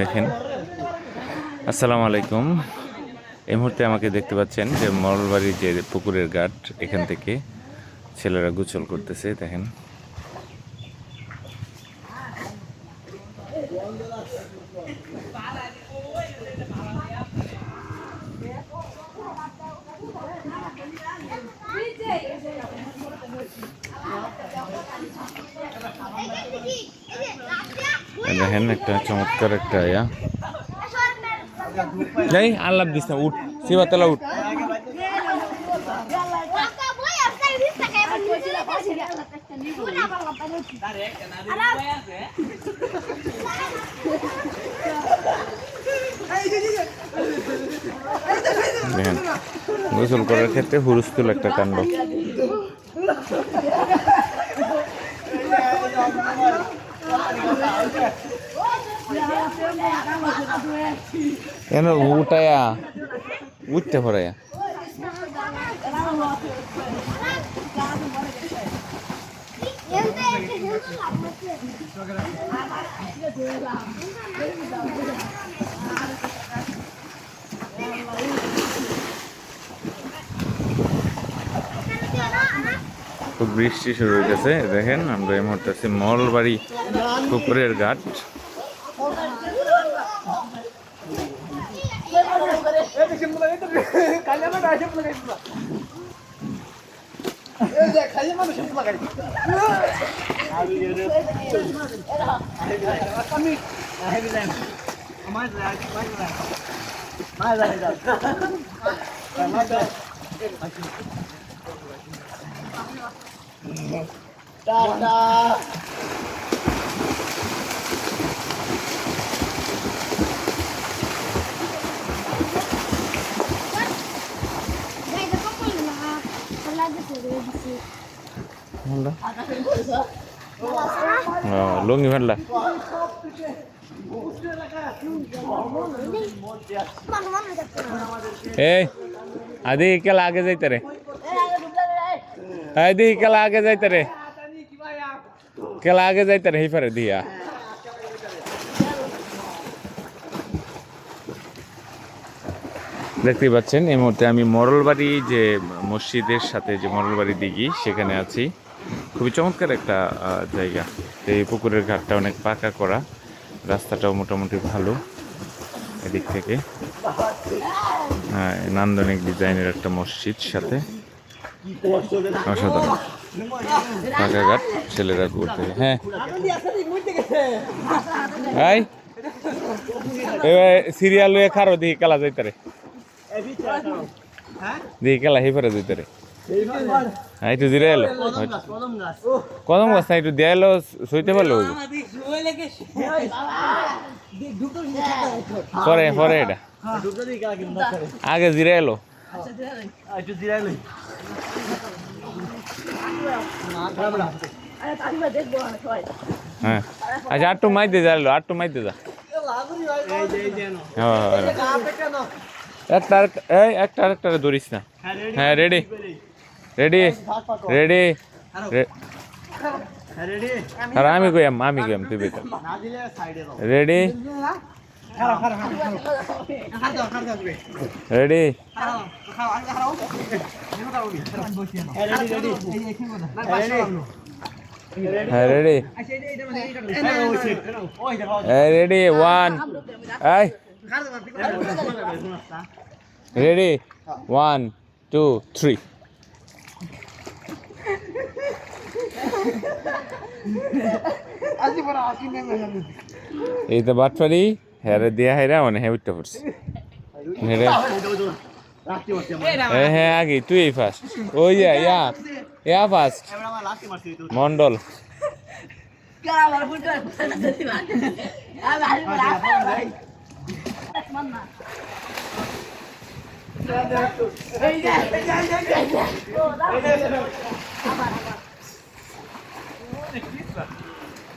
দেখেন। আসসালামু আলাইকুম। এই মুহূর্তে আমাকে দেখতে পাচ্ছেন যে মরলবাড়ির যে পুকুরের ঘাট, এখান থেকে ছেলেরা গোসল করতেছে, দেখেন। দেখেন একটা চমৎকার একটা ইয়া। যাই আল্লাহ দিস না উঠ। শিবাতলা উঠ। গোসল করার ক্ষেত্রে হুরুস্তুল একটা কাণ্ড। কেন উঠায়া উঠতে পারায়া। খুব বৃষ্টি শুরু হয়ে গেছে। দেখেন আমরা এই মুহূর্তে আছি মলবাড়ি পুকুরের ঘাট। না টাটা লুঙ্গি ফেললা? এই, আদি, কেলা আগে যাইতে রে? আদি, কেলা আগে যাইতে রে? কেলা আগে যাইতে রে, হিফারে দিয়া। দেখতে পাচ্ছেন, এই মুহূর্তে আমি মরলবাড়ি যে মসজিদের সাথে যে মরলবাড়ি দিঘি, সেখানে আছি। খুবই চমৎকার একটা জায়গা। এই পুকুরের ঘাটটা অনেক পাকা করা, রাস্তাটাও মোটামুটি ভালো এদিক থেকে। হ্যাঁ নান্দনিক ডিজাইনের একটা মসজিদ সাথে। অসাধারণ। পাকা ঘাট, ছেলেরা ঘুরতে হ্যাঁ। ভাই, সিরিয়াল লয়ে খারো দিকে খেলা যাইতারে। দিকে খেলা হেফারে যাইতারে। হ্যাঁ একটু দিরে এলো। কদম গাছ না একটু দিয়ে এলো সইতে পারল পরে পরে এটা। আগে জিরে এলো। হ্যাঁ। আচ্ছা আটটু মাইতে যা এলো আটটু মাইতে যা। হ্যাঁ হ্যাঁ, হ্যাঁ। একটা একটা ধরিস না। হ্যাঁ রেডি। রেডি রেডি রেডি আর আমি কইয়াম আমি কইয়াম তুই বেটা না দিলে সাইডে দাও রেডি রেডি রেডি রেডি হ্যাঁ আচ্ছা মানে ওয়ান এই রেডি ওয়ান টু থ্রি এই তো বাটপারি হ্যাঁ দিয়া হাইরা মানে হ্যাঁ উঠতে পড়ছে হ্যাঁ রাখতে বসে হ্যাঁ হ্যাঁ আগে তুই এই ফার্স্ট ওই যা ইয়া ইয়া ফার্স্ট আমরা আমার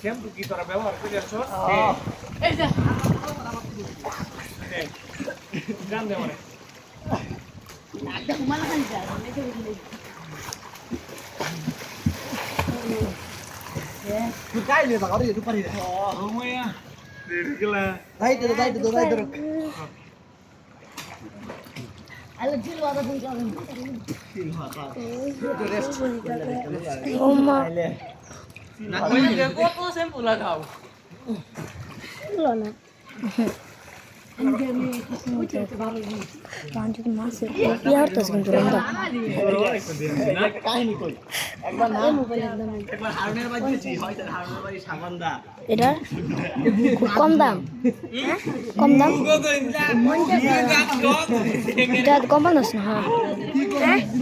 শ্যাম্পু কি তোরা ব্যবহার করে আসছো জান দে। মানে তুই কাই লে বাবা রে তুই পারি রে ওমায়া দেরি গেলা রাইট দে। রাইট দে রাইট দে। কত শ্যাম্পু এটা খুব কম দাম? কম দাম কম না? হ্যাঁ?